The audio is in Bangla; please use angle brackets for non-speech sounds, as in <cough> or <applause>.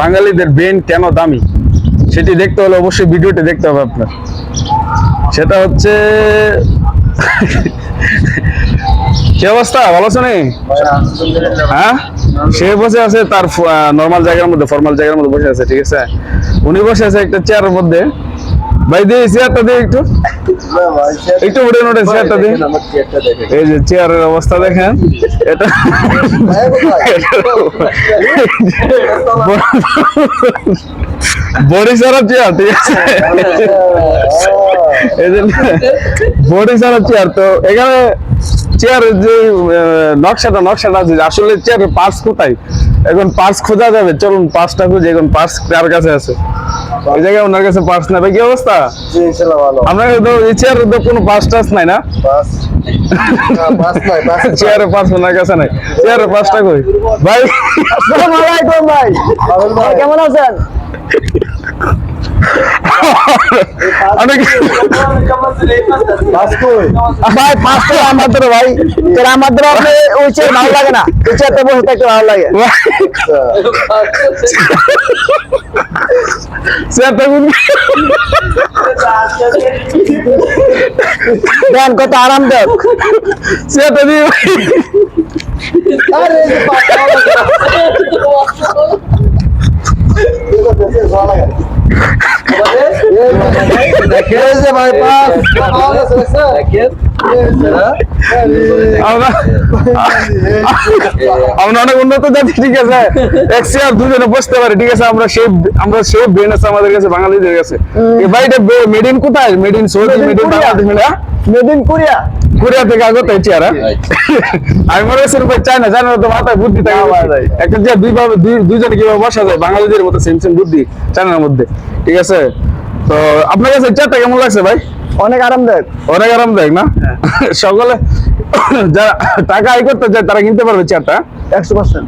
বাঙালিদের ব্রেন কেন দামি? সেটি দেখতে হলে অবশ্যই ভিডিওটি দেখতে হবে আপনার। সেটা হচ্ছে কি অবস্থা? ভালো আছো হ্যাঁ? সে বসে আছে তার নর্মাল জায়গার মধ্যে ফর্মাল জায়গার মধ্যে বসে আছে, ঠিক আছে? উনি বসে আছে একটা চেয়ারের মধ্যে। বডি সারা চেয়ার ঠিক আছে? বডি সারা চেয়ার তো এখানে চেয়ার যে নকশাটা নকশাটা আছে আসলে চেয়ারের পার্স কোথায়? এখন পার্স খোঁজা যাবে, চলুন পার্সটা খুঁজে, এখন পার্স কার কাছে আছে? ওই জায়গায় ওনার কাছে পার্স নেবে কি অবস্থা? আমরা তো এই তো কোনো পার্স টাস নাই না? চেয়ারের পার্স ওনার কাছে নাই। চেয়ারের পার্সটা কই? ভাই আসসালামু আলাইকুম ভাই। কেমন আছেন? ভাই পাঁচটা আমাদের ভাই। চেয়ার আমাদের আপনি ওই চেয়ার ভালো লাগে না। ওই চেয়ারটা বসে থাকতে ভালো লাগে। কত আরামদায়ক চেয়ারটা দিয়ে আমরা অনেক উন্নত জাতি ঠিক আছে? এক চেয়ার দুজনে বসতে পারি ঠিক আছে? আমরা সেই আমরা সেই ব্রেন আছে আমাদের কাছে বাঙালিদের কাছে। এই বাড়িটা মেড ইন কোথায়? Made in Saudi made in Bangladesh made made in Korea Korea থেকে আগত এই আমি মনে করছি রূপে চাই না জানি তো মাথায় বুদ্ধি থাকে। ভাই। একটা চেয়ার দুই ভাবে দুই দুইজনে কীভাবে বসা যায় বাঙালিদের মতো সেম সেম বুদ্ধি চায়নার মধ্যে ঠিক আছে? তো আপনার কাছে চেয়ারটা কেমন লাগছে ভাই? অনেক আরামদায়ক। অনেক আরামদায়ক না? <laughs> সকলে <coughs> যারা টাকা আয় করতে চায় তারা কিনতে পারবে চেয়ারটা একশো পার্সেন্ট